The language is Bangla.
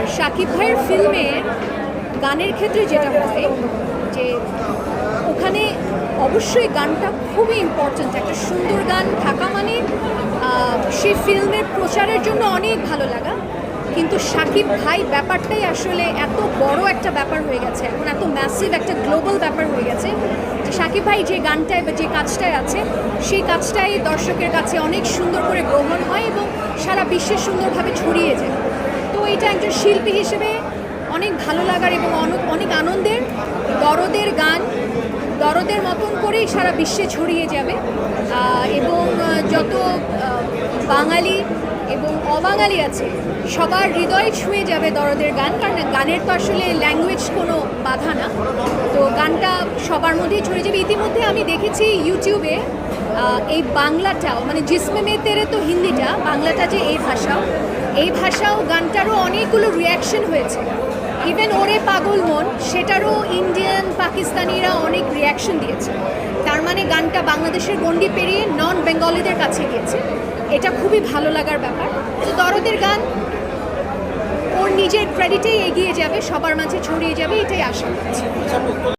আর শাকিব ভাইয়ের ফিল্মে গানের ক্ষেত্রে যেটা হয়, যে ওখানে অবশ্যই গানটা খুবই ইম্পর্ট্যান্ট একটা সুন্দর গান থাকা মানে সেই ফিল্মের প্রচারের জন্য অনেক ভালো লাগা। কিন্তু শাকিব ভাই ব্যাপারটাই আসলে এত বড় একটা ব্যাপার হয়ে গেছে, এখন এত ম্যাসিভ একটা গ্লোবাল ব্যাপার হয়ে গেছে, যে শাকিব ভাই যে গানটায় বা যে কাজটায় আছে, সেই কাজটাই দর্শকের কাছে অনেক সুন্দর করে গ্রহণ হয় এবং সারা বিশ্বে সুন্দরভাবে ছড়িয়ে যায়। এটা একজন শিল্পী হিসেবে অনেক ভালো লাগার এবং অন- অনেক আনন্দের, দরদের গান, দরদের মতন করেই সারা বিশ্বে ছড়িয়ে যাবে। এবং যত বাঙালি এবং অবাঙালি আছে, সবার হৃদয় ছুঁয়ে যাবে দরদের গান, কারণ গানের তো আসলে ল্যাঙ্গুয়েজ কোনো বাধা না। তো গানটা সবার মধ্যেই ছড়িয়ে যাবে। ইতিমধ্যে আমি দেখেছি ইউটিউবে এই বাংলাটাও মানে জিসমে মে তেরে তো হিন্দিটা, বাংলাটা যে এই ভাষাও এই ভাষাও গানটারও অনেকগুলো রিয়াকশন হয়েছে। ইভেন ওরে পাগল মন, সেটারও ইন্ডিয়ান পাকিস্তানিরা অনেক রিয়াকশন দিয়েছে। তার মানে গানটা বাংলাদেশের গণ্ডি পেরিয়ে নন বেঙ্গলিদের কাছে গিয়েছে। এটা খুবই ভালো লাগার ব্যাপার। তো দরদের গান, ওর নিজের ক্রেডিটেই এগিয়ে যাবে, সবার মাঝে ছড়িয়ে যাবে, এটাই আশা করছি।